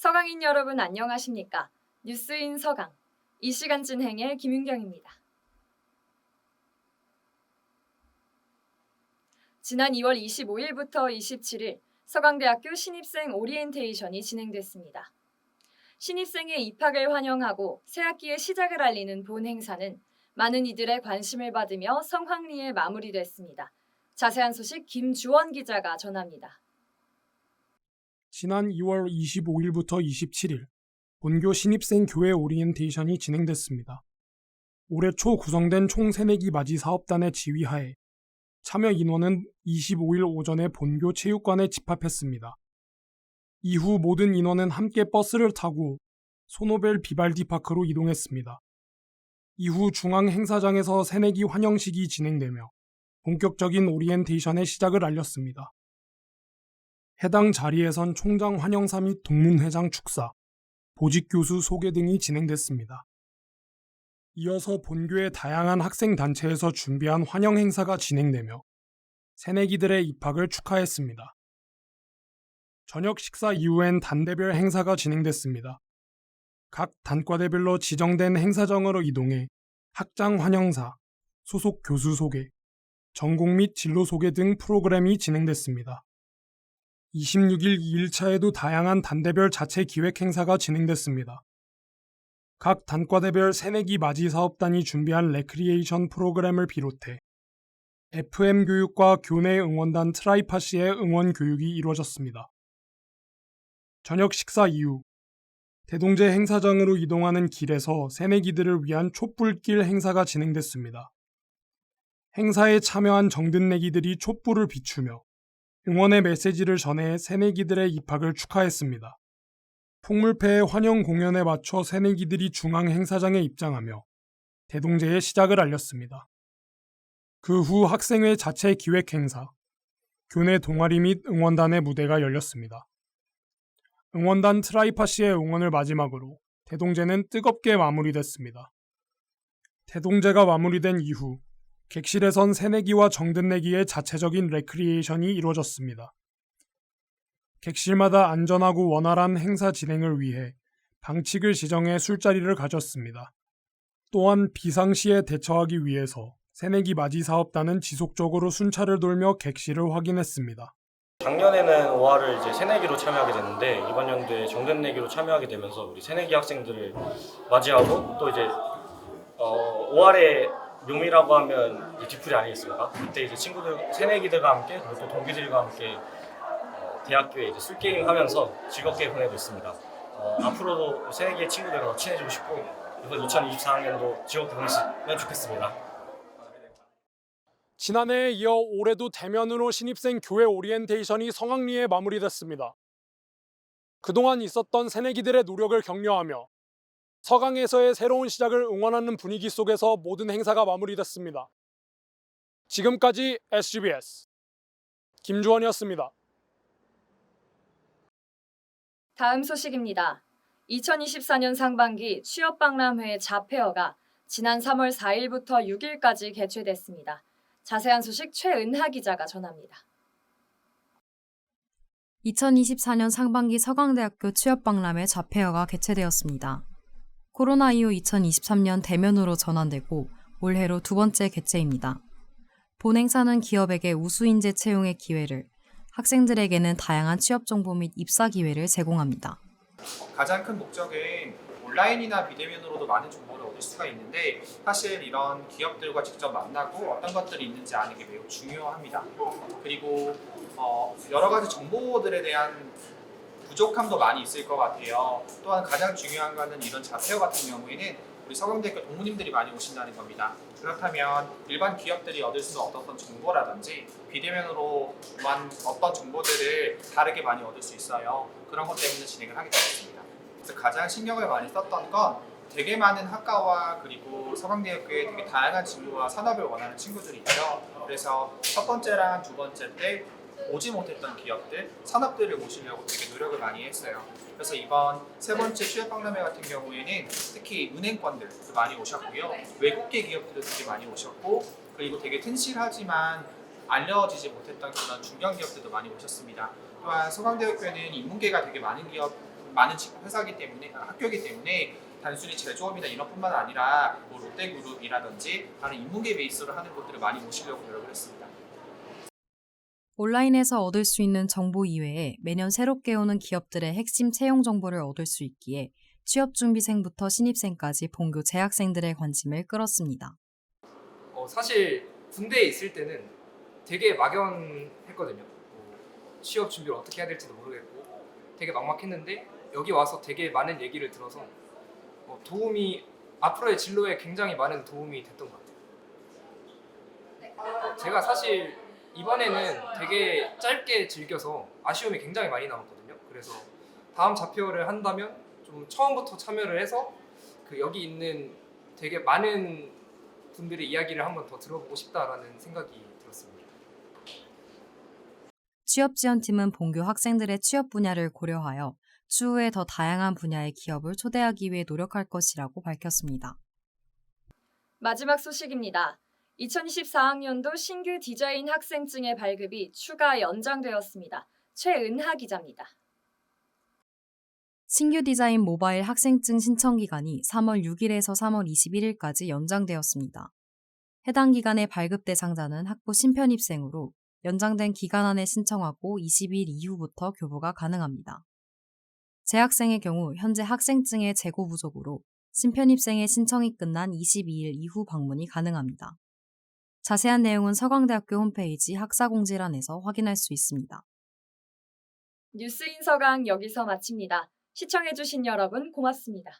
서강인 여러분 안녕하십니까? 뉴스인 서강. 이 시간 진행의 김윤경입니다. 지난 2월 25일부터 27일 서강대학교 신입생 오리엔테이션이 진행됐습니다. 신입생의 입학을 환영하고 새학기의 시작을 알리는 본 행사는 많은 이들의 관심을 받으며 성황리에 마무리됐습니다. 자세한 소식 김주원 기자가 전합니다. 지난 2월 25일부터 27일 본교 신입생 교회 오리엔테이션이 진행됐습니다. 올해 초 구성된 총 새내기 맞이 사업단의 지휘하에 참여 인원은 25일 오전에 본교 체육관에 집합했습니다. 이후 모든 인원은 함께 버스를 타고 소노벨 비발디 파크로 이동했습니다. 이후 중앙 행사장에서 새내기 환영식이 진행되며 본격적인 오리엔테이션의 시작을 알렸습니다. 해당 자리에선 총장 환영사 및 동문회장 축사, 보직 교수 소개 등이 진행됐습니다. 이어서 본교의 다양한 학생 단체에서 준비한 환영 행사가 진행되며 새내기들의 입학을 축하했습니다. 저녁 식사 이후엔 단대별 행사가 진행됐습니다. 각 단과대별로 지정된 행사장으로 이동해 학장 환영사, 소속 교수 소개, 전공 및 진로 소개 등 프로그램이 진행됐습니다. 26일 2일차에도 다양한 단대별 자체 기획 행사가 진행됐습니다. 각 단과대별 새내기 맞이 사업단이 준비한 레크리에이션 프로그램을 비롯해 FM 교육과 교내 응원단 트라이파시의 응원 교육이 이루어졌습니다. 저녁 식사 이후 대동제 행사장으로 이동하는 길에서 새내기들을 위한 촛불길 행사가 진행됐습니다. 행사에 참여한 정든내기들이 촛불을 비추며 응원의 메시지를 전해 새내기들의 입학을 축하했습니다. 풍물패의 환영 공연에 맞춰 새내기들이 중앙 행사장에 입장하며 대동제의 시작을 알렸습니다. 그 후 학생회 자체 기획 행사, 교내 동아리 및 응원단의 무대가 열렸습니다. 응원단 트라이파시의 응원을 마지막으로 대동제는 뜨겁게 마무리됐습니다. 대동제가 마무리된 이후 객실에선 새내기와 정든내기의 자체적인 레크리에이션이 이루어졌습니다. 객실마다 안전하고 원활한 행사 진행을 위해 방칙을 지정해 술자리를 가졌습니다. 또한 비상시에 대처하기 위해서 새내기 맞이 사업단은 지속적으로 순찰을 돌며 객실을 확인했습니다. 작년에는 5화를 이제 새내기로 참여하게 됐는데 이번 연도에 정전내기로 참여하게 되면서 우리 새내기 학생들을 맞이하고 또 이제 어, 5화의 묘미라고 하면 이제 뒤풀이 아니겠습니까? 그때 이제 친구들 새내기들과 함께 그리고 또 동기들과 함께 어, 대학교에 이제 술게임 하면서 즐겁게 보내고 있습니다. 어, 앞으로도 새내기의 친구들과 더 친해지고 싶고 이번 2024학년도 즐겁게 보냈으면 좋겠습니다. 지난해에 이어 올해도 대면으로 신입생 교회 오리엔테이션이 성황리에 마무리됐습니다. 그동안 있었던 새내기들의 노력을 격려하며 서강에서의 새로운 시작을 응원하는 분위기 속에서 모든 행사가 마무리됐습니다. 지금까지 SGBS 김주원이었습니다. 다음 소식입니다. 2024년 상반기 취업박람회 자폐어가 지난 3월 4일부터 6일까지 개최됐습니다. 자세한 소식 최은하 기자가 전합니다. 2024년 상반기 서강대학교 취업박람회 자폐어가 개최되었습니다. 코로나 이후 2023년 대면으로 전환되고 올해로 두 번째 개최입니다. 본 행사는 기업에게 우수인재 채용의 기회를, 학생들에게는 다양한 취업 정보 및 입사 기회를 제공합니다. 가장 큰 목적은 온라인이나 비대면으로도 많은 정보를 얻을 수가 있는데 사실 이런 기업들과 직접 만나고 어떤 것들이 있는지 아는 게 매우 중요합니다. 그리고 어, 여러 가지 정보들에 대한 부족함도 많이 있을 것 같아요. 또한 가장 중요한 거는 이런 자폐어 같은 경우에는 우리 서강대학교 동무님들이 많이 오신다는 겁니다. 그렇다면 일반 기업들이 얻을 수 어떤 정보라든지 비대면으로만 어떤 정보들을 다르게 많이 얻을 수 있어요. 그런 것 때문에 진행을 하게 되었습니다. 그래서 가장 신경을 많이 썼던 건 되게 많은 학과와 그리고 서강대학교에 되게 다양한 진로와 산업을 원하는 친구들이 있죠. 그래서 첫 번째랑 두 번째 때 오지 못했던 기업들, 산업들을 모시려고 되게 노력을 많이 했어요. 그래서 이번 세 번째 취업박람회 같은 경우에는 특히 은행권들도 많이 오셨고요. 외국계 기업들도 되게 많이 오셨고 그리고 되게 튼실하지만 알려지지 못했던 그런 중견 기업들도 많이 오셨습니다. 또한 서강대학교에는 인문계가 되게 많은 기업 많은 지- 회사기 때문에 아, 학교이기 때문에 단순히 제조업이나 인업뿐만 아니라 뭐 롯데그룹이라든지 다른 인문계 베이스로 하는 곳들을 많이 모시려고 노력을 했습니다. 온라인에서 얻을 수 있는 정보 이외에 매년 새롭게 오는 기업들의 핵심 채용 정보를 얻을 수 있기에 취업준비생부터 신입생까지 본교 재학생들의 관심을 끌었습니다. 어, 사실 군대에 있을 때는 되게 막연했거든요. 뭐 취업 준비를 어떻게 해야 될지도 모르겠고 되게 막막했는데 여기 와서 되게 많은 얘기를 들어서 어, 도움이 앞으로의 진로에 굉장히 많은 도움이 됐던 것 같아요. 어, 제가 사실 이번에는 되게 짧게 즐겨서 아쉬움이 굉장히 많이 남았거든요. 그래서 다음 자표를 한다면 좀 처음부터 참여를 해서 그 여기 있는 되게 많은 분들의 이야기를 한번 더 들어보고 싶다라는 생각이 들었습니다. 취업 지원팀은 본교 학생들의 취업 분야를 고려하여 추후에 더 다양한 분야의 기업을 초대하기 위해 노력할 것이라고 밝혔습니다. 마지막 소식입니다. 2024학년도 신규 디자인 학생증의 발급이 추가 연장되었습니다. 최은하 기자입니다. 신규 디자인 모바일 학생증 신청 기간이 3월 6일에서 3월 21일까지 연장되었습니다. 해당 기간의 발급 대상자는 학부 신편입생으로 연장된 기간 안에 신청하고 20일 이후부터 교부가 가능합니다. 재학생의 경우 현재 학생증의 재고 부족으로 신편입생의 신청이 끝난 22일 이후 방문이 가능합니다. 자세한 내용은 서강대학교 홈페이지 학사공지란에서 확인할 수 있습니다. 뉴스인 서강 여기서 마칩니다. 시청해주신 여러분 고맙습니다.